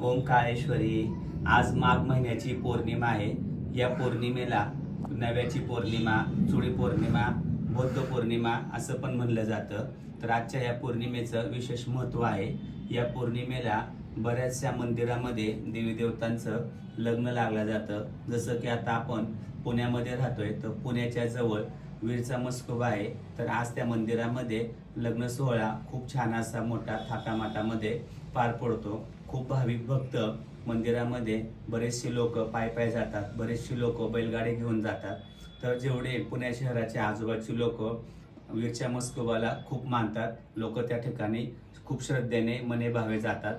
ओंकाळेश्वरी आज माघ महिन्याची पौर्णिमा आहे. या पौर्णिमेला नव्याची पौर्णिमा चुळी पौर्णिमा बौद्ध पौर्णिमा असं पण म्हणलं जातं. तर आजच्या या पौर्णिमेचं विशेष महत्त्व आहे. या पौर्णिमेला बऱ्याचशा मंदिरामध्ये देवी देवतांचं लग्न लागलं जातं. जसं की आता आपण पुण्यामध्ये राहतोय तर पुण्याच्या जवळ वीरचा मस्कोबा आहे. तर आज त्या मंदिरामध्ये लग्न सोहळा खूप छान असा मोठा थाटामाटामध्ये पार पडतो. खूप भाविक भक्त मंदिरामध्ये बरेचसे लोक पाय पाय जातात बरेचसे लोक बैलगाडी घेऊन जातात. तर जेवढे पुणे शहराच्या आजूबाजूचे लोक वीरच्या मस्कोबाला खूप मानतात लोक त्या ठिकाणी खूप श्रद्धेने मने भावे जातात.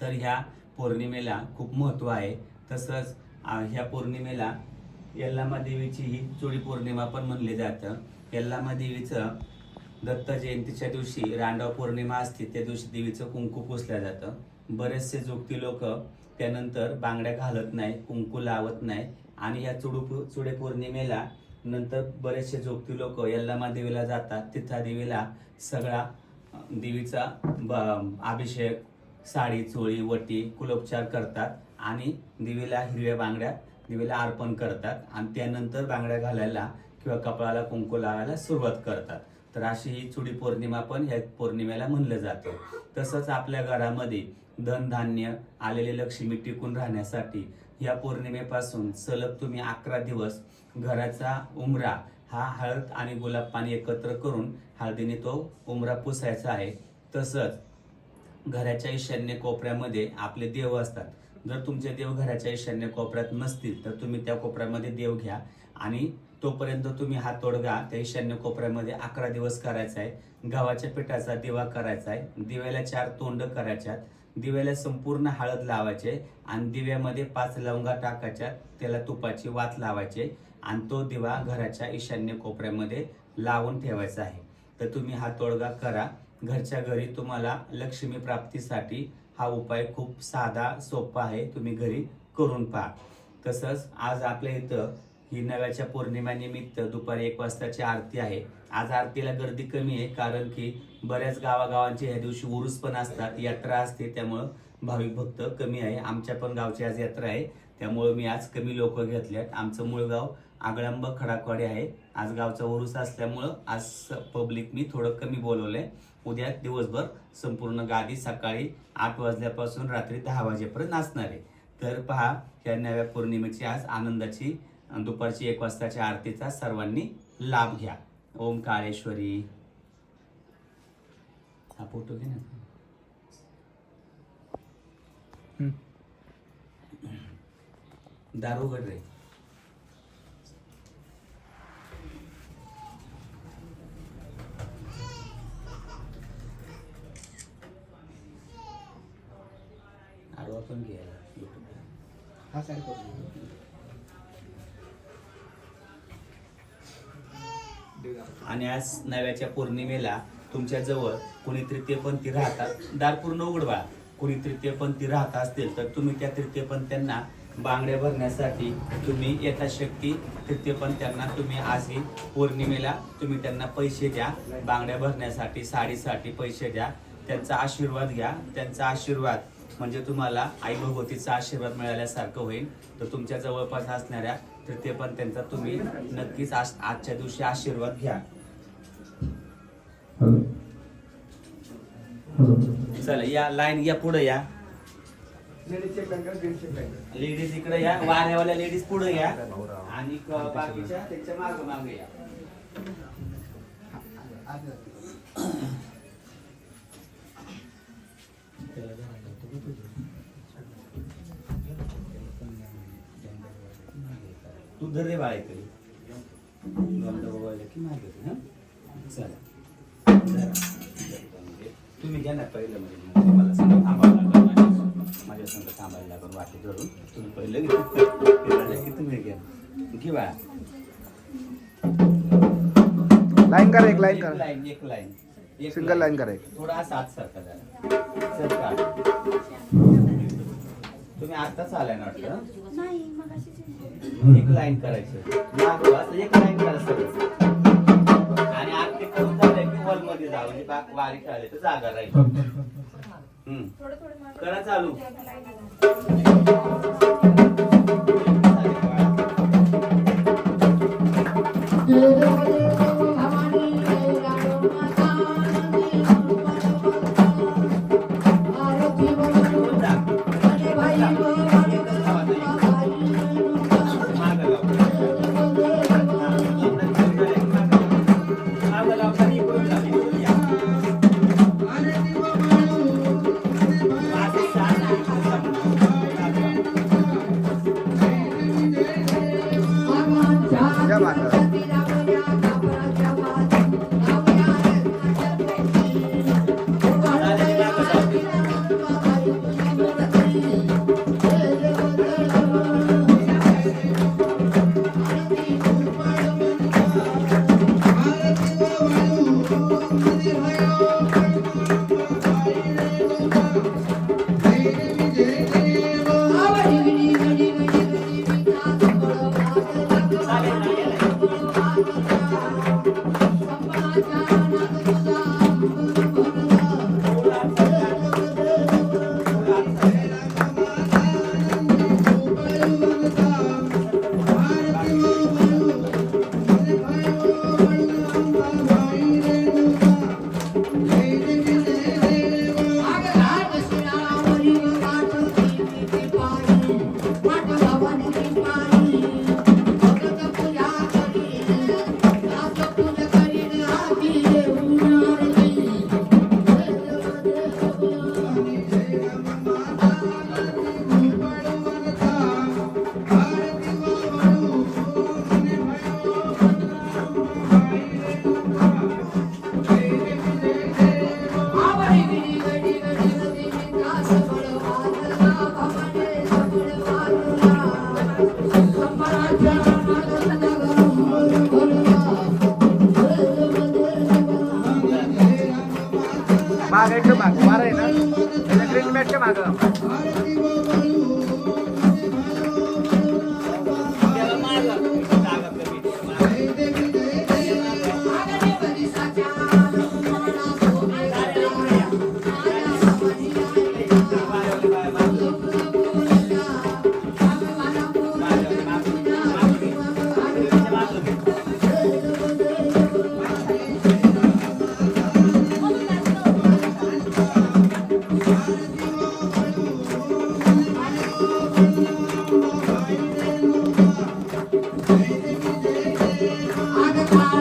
तर ह्या पौर्णिमेला खूप महत्त्व आहे. तसंच ह्या पौर्णिमेला यल्लामा देवीची ही चोळी पौर्णिमा पण म्हणली जातं. यल्लामा देवीचं दत्त जयंतीच्या दिवशी रांडव पौर्णिमा असते त्या दिवशी देवीचं कुंकू पुसलं जातं. बरेचसे जोगती लोक त्यानंतर बांगड्या घालत नाही कुंकू लावत नाही आणि या चुडू चुडे पौर्णिमेला नंतर बरेचसे जोगती लोक यल्लामा देवीला जातात. तिथा देवीला सगळा देवीचा ब- अभिषेक साडी चोळी वटी कुलोपचार करतात. आणि देवीला हिरव्या बांगड्या देवीला अर्पण करतात. आणि त्यानंतर बांगड्या घालायला किंवा कपाळाला कुंकू लावायला सुरुवात करतात. तर अशी ही चुडी पौर्णिमा पण ह्या पौर्णिमेला म्हणलं जातं. तसंच आपल्या घरामध्ये धनधान्य आलेले लक्ष्मी टिकून राहण्यासाठी या पौर्णिमेपासून सलग तुम्ही अकरा दिवस घराचा उमरा हा हळद आणि गुलाब पाणी एकत्र करून हळदीने तो उमरा पुसायचा आहे. तसंच घराच्या ईशान्य कोपऱ्यामध्ये आपले देव असतात. जर तुमचे देव घराच्या ईशान्य कोपऱ्यात नसतील तर तुम्ही त्या कोपऱ्यामध्ये देव घ्या आणि तोपर्यंत तुम्ही हा तोडगा त्या ईशान्य कोपऱ्यामध्ये अकरा दिवस करायचा आहे. गव्हाच्या पिठाचा दिवा करायचा आहे. दिव्याला चार तोंड करायच्यात. दिव्याला संपूर्ण हळद लावायचे आणि दिव्यामध्ये पाच लवंगा टाकायच्या त्याला तुपाची वात लावायचे आणि तो दिवा घराच्या ईशान्य कोपऱ्यामध्ये लावून ठेवायचा आहे. तर तुम्ही हा तोडगा करा. घरच्या घरी तुम्हाला लक्ष्मी प्राप्तीसाठी हा उपाय खूप साधा सोपा आहे. तुम्ही घरी करून पहा. तसंच आज आपल्या इथं ही नव्याच्या पौर्णिमेनिमित्त दुपारी एक वाजताची आरती आहे. आज आरतीला गर्दी कमी आहे कारण की बऱ्याच गावागावांचे ह्या दिवशी उरूस पण असतात यात्रा असते त्यामुळं भाविक भक्त कमी आहे. आमच्या पण गावची आज यात्रा आहे त्यामुळं मी आज कमी लोक घेतल्यात. आमचं मूळ गाव आगळंब खडाकवाडी आहे. आज गावचा उरूस असल्यामुळं आज पब्लिक मी थोडं कमी बोलवलंय. उद्या दिवसभर संपूर्ण गादी सकाळी आठ वाजल्यापासून रात्री दहा वाजेपर्यंत असणार आहे. तर पहा या नव्या पौर्णिमेची आज आनंदाची दुपारची एक वाजताच्या आरतीचा सर्वांनी लाभ घ्या. ओम काळेश्वरी. हा फोटो घे ना. दारू उघड रे. आडवा पण घ्यायला. युट्यूबला हा साईड आणि आज नव्याच्या पौर्णिमेला तुमच्या जवळ कोणी तृतीयपंथी राहतात दार पूर्ण उघडवा कोणी तृतीयपंथी राहत असतील तर तुम्ही त्या तृतीयपंथ्यांना बांगड्या भरण्यासाठी तुम्ही यथाशक्ती तृतीयपंथ्यांना तुम्ही आजही पौर्णिमेला तुम्ही त्यांना पैसे द्या. बांगड्या भरण्यासाठी साडीसाठी पैसे द्या. त्यांचा आशीर्वाद घ्या. त्यांचा आशीर्वाद म्हणजे तुम्हाला आई भगवतीचा आशीर्वाद मिळाल्यासारखं होईल. तर तुमच्या जवळपास असणाऱ्या तृतीयपंथ्यांचा तुम्ही नक्कीच आज आजच्या दिवशी आशीर्वाद घ्या. चला या लाईन या पुढे या. लेडीज इकडे या वाऱ्यावाल्या लेडीज पुढे या. आणि क- बाकीच्या त्यांच्या मागे मागे या. तू धर रे बाळे तरी गंध वगैरे की मागे हं? चला. तुम्ही घ्या ना पहिलं म्हणजे मला सांगा थांबावं लागलं माझ्या- संग थांबायला लागून वाटी धरून. तुम्ही पहिलं घ्या. झालं की तुम्ही घ्या. घे बाळा. लाईन करा एक लाईन करा. लाईन एक लाईन एक सिंगल लाईन करा एक. थोडा सरका जरा. सरका तुम्ही आताच आलाय ना अशी एक लाईन करायचं. असं एक लाईन करायचं सगळं. आणि आरती करून झालं की मध्ये जा म्हणजे बारीक वारी तर जागा राहील. Bye.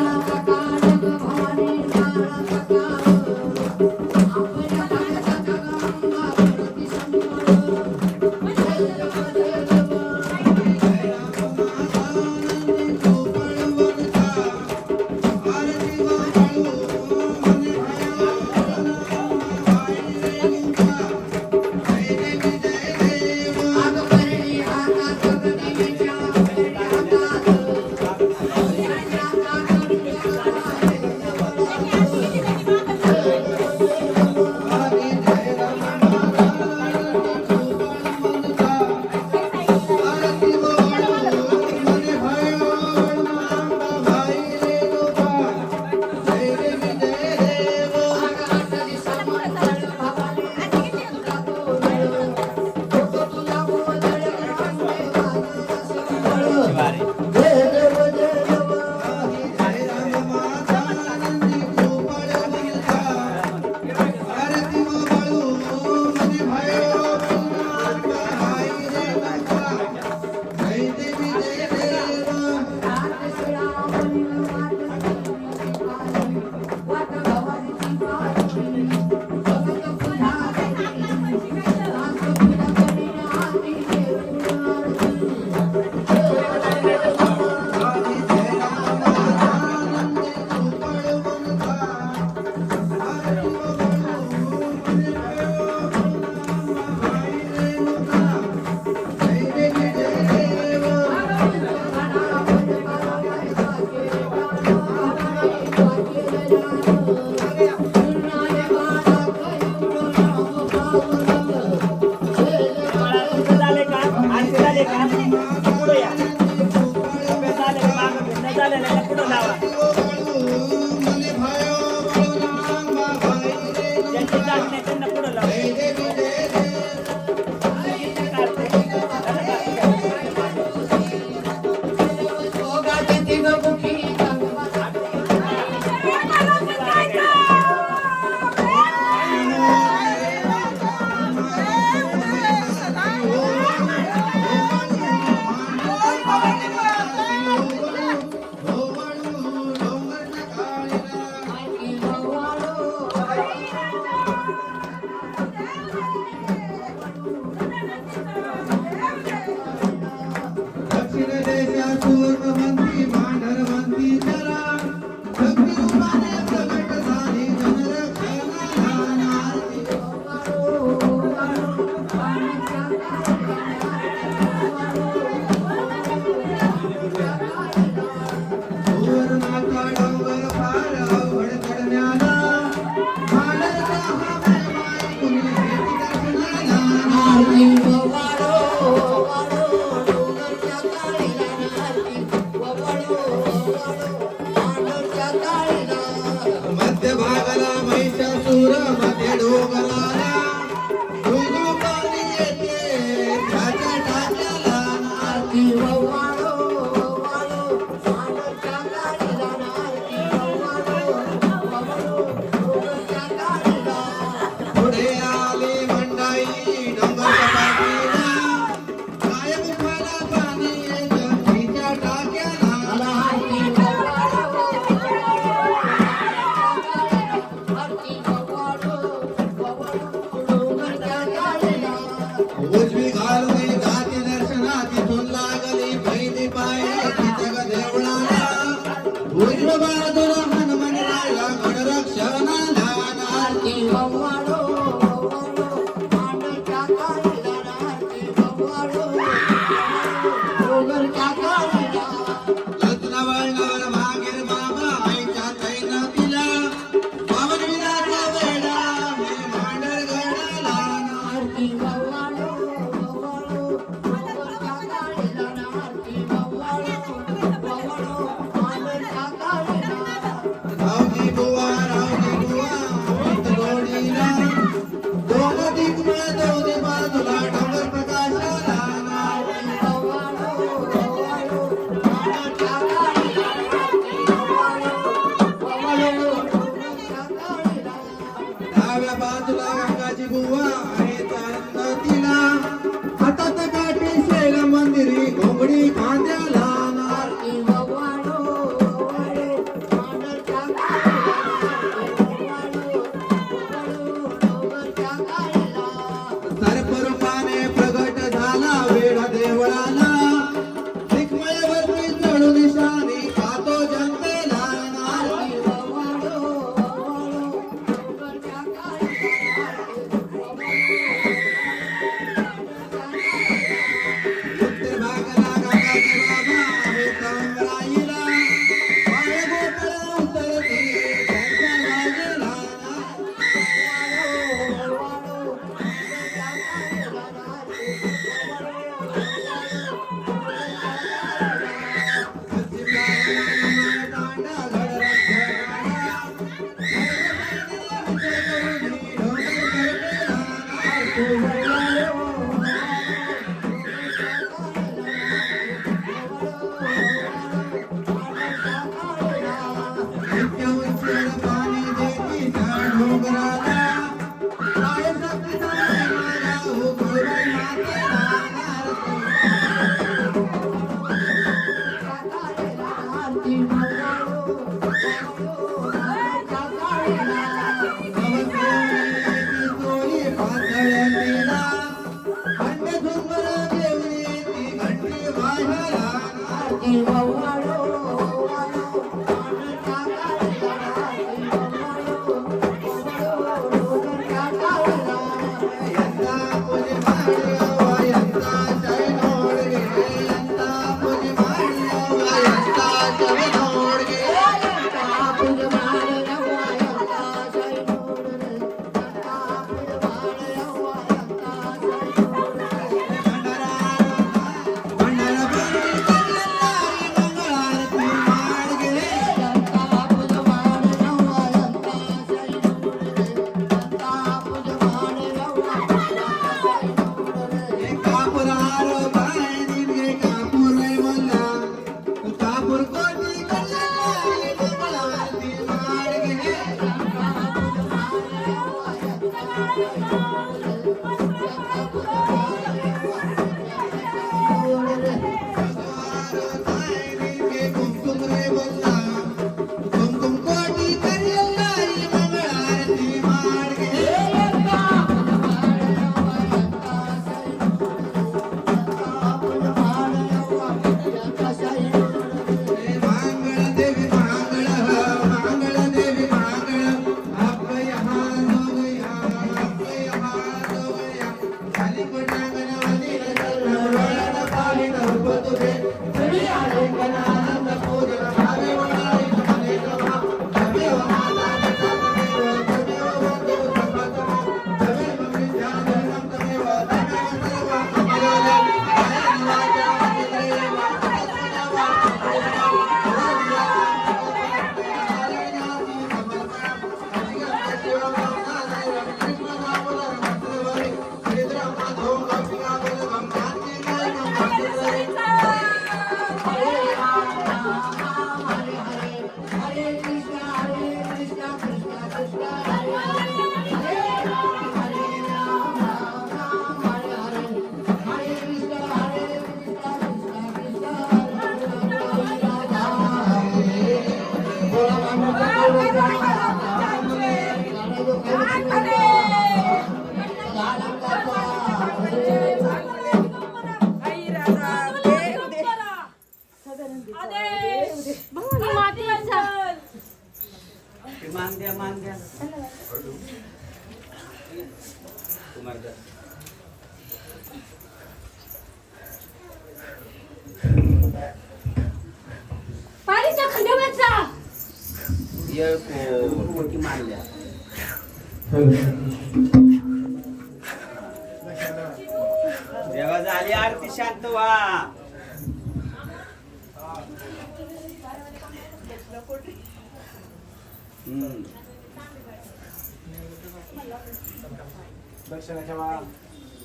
खाली पटांगण वाली रवळण पाणी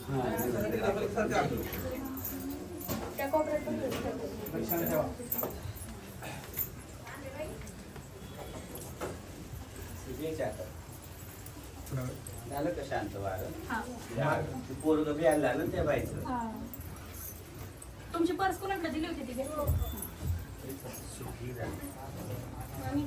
हा. ठेवा घ्यायची आता. झालं का शांत वार हा. पोरग प्यायला ना त्या बाईचं हा. तुमची पर्स कोणाकडे दिली होती ती काय? सुखी झाली.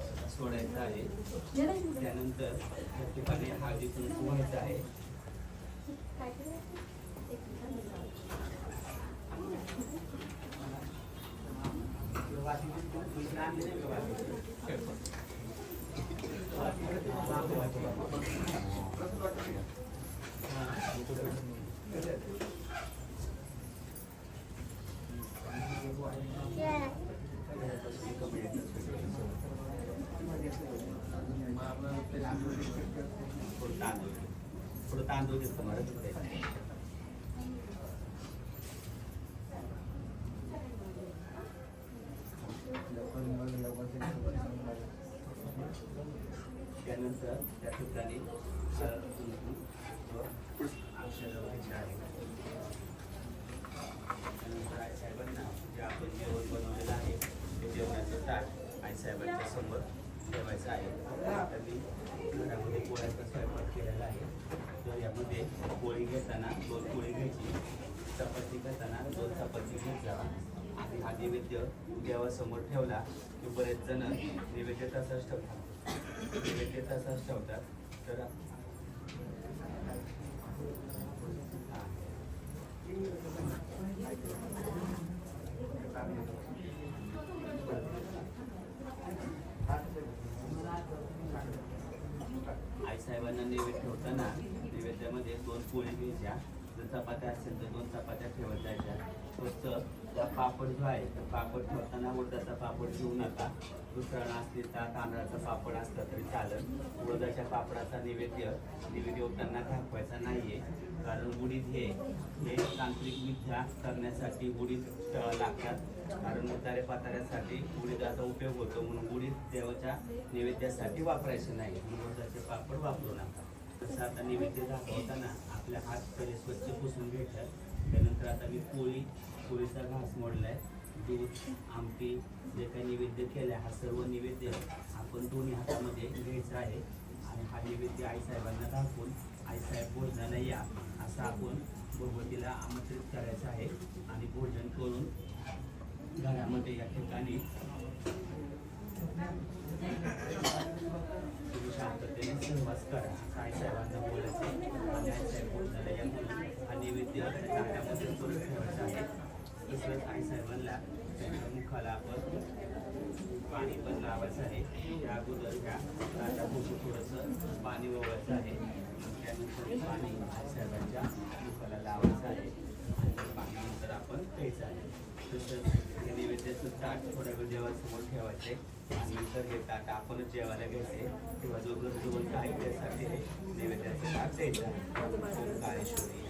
सोडायचा आहे. त्यानंतर त्या ठिकाणी हळदी कुंकू व्हायचं आहे थोडं तांदूळ थोडं तांदूळ देतो मला तिकडे. त्यानंतर त्या ठिकाणी हळद, व अक्षर व्हायचे आहे त्यानंतर आईसाहेबांना जे आपण जेवण बनवलेलं आहे ते जेवणाचं ताट आईसाहेबांच्या समोर ठेवायचं आहे. आता मी घरामध्ये पोळ्याचा स्वयंपाक केलेला आहे. तर यामध्ये पोळी घेताना दोन पोळी घ्यायची चपाती घेताना दोन चपाती घेत जावा आणि हा नैवेद्य देवासमोर ठेवला की बरेच जण नैवेद्य तसाच ठेवतात. तसाच ठेवतात तर आईसाहेबांना नैवेद्य ठेवताना नैवेद्यामध्ये दोन पोळी घ्यायच्या जर चपात्या असेल तर दोन चपात्या ठेवत जायच्या. फक्त त्या पापड जो आहे तर पापड ठेवताना उडदाचा पापड घेऊ नका. दुसरा असतील तर तांदळाचा पापड असला तरी चालेल. उडदाच्या पापडाचा नैवेद्य नैवेद्य होताना दाखवायचा नाहीये. कारण उडीद हे हे तांत्रिक विद्या करण्यासाठी उडीद लागतात. कारण उतारे पाताऱ्यासाठी उडीदाचा उपयोग होतो. म्हणून उडीद देवाच्या नैवेद्यासाठी वापरायचे नाही. म्हणून उडदाचे पापड वापरू नका. तसं आता नैवेद्य दाखवताना आपल्या हात पहिले स्वच्छ पुसून भेटतात त्यानंतर आता मी पोळी पोळीचा घास मोडलाय. दूध आमटी जे काही नैवेद्य केलं हा सर्व नैवेद्य आपण दोन्ही हातामध्ये घ्यायचं आहे. आणि हा नैवेद्य आईसाहेबांना दाखवून आईसाहेब भोजनाला या असं आपण भगवतीला आमंत्रित करायचं आहे. आणि भोजन करून घरामध्ये या ठिकाणी शांततेने सहवास करा असं आईसाहेबांना बोलायचं आणि आईसाहेब भोजनाला या म्हणून नैवेद्य ताटामध्ये करून ठेवायचा आहे. दुसरं आई त्यांच्या मुखाला आपण पाणी पण लावायचं आहे. त्या अगोदर ह्या ताटाभोवती थोडंसं पाणी ओवायचं आहे. त्यानंतर पाणी आई मुखाला लावायचं आहे. आणि पाण्यानंतर आपण प्यायचं आहे. तसंच हे नैवेद्याचं ताट थोड्या वेळ देवासमोर ठेवायचे. आणि नंतर हे ताट आपणच जेवायला घ्यायचे. किंवा जो गरजवंत आहे त्यासाठी नैवेद्याचं ताट द्यायचं आहे. काळेश्वरी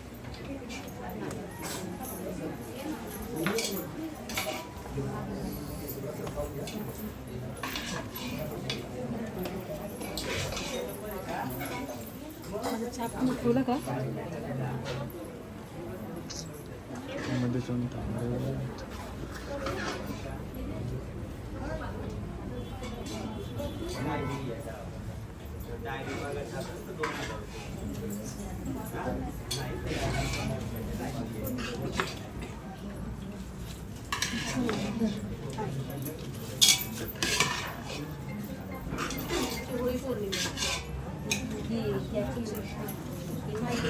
डायरी आहे गावात. डायरी बघायचं असेल तर दोन हजार रुपये. हा? नाही तर डायरी आहे. होळी पौर्णिमा ही त्याची ही माहिती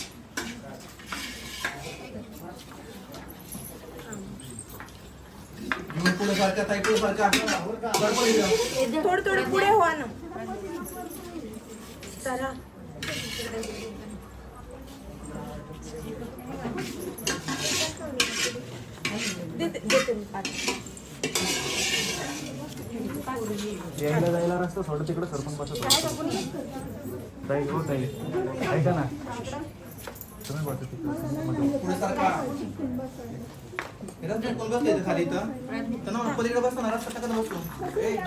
पुढे सारखा ताई पुढे सारखा गडबड इथं. थोडं थोडं पुढे हो ना. चला. देते देते मी पाच. यायला जायला रस्ता सोडा तिकडे सरपंच बसत ताई हो ताई. ऐका ना. तुम्ही बसा तिकडे.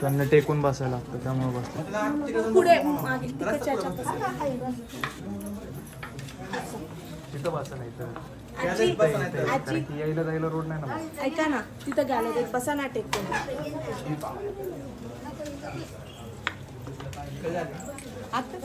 त्यांना टेकून बसायला लागतं त्यामुळे. तिथं बसा. नाही तर यायला जायला रोड नाही ना. ऐका ना तिथं गॅलरीत बसा ना टेकून? आता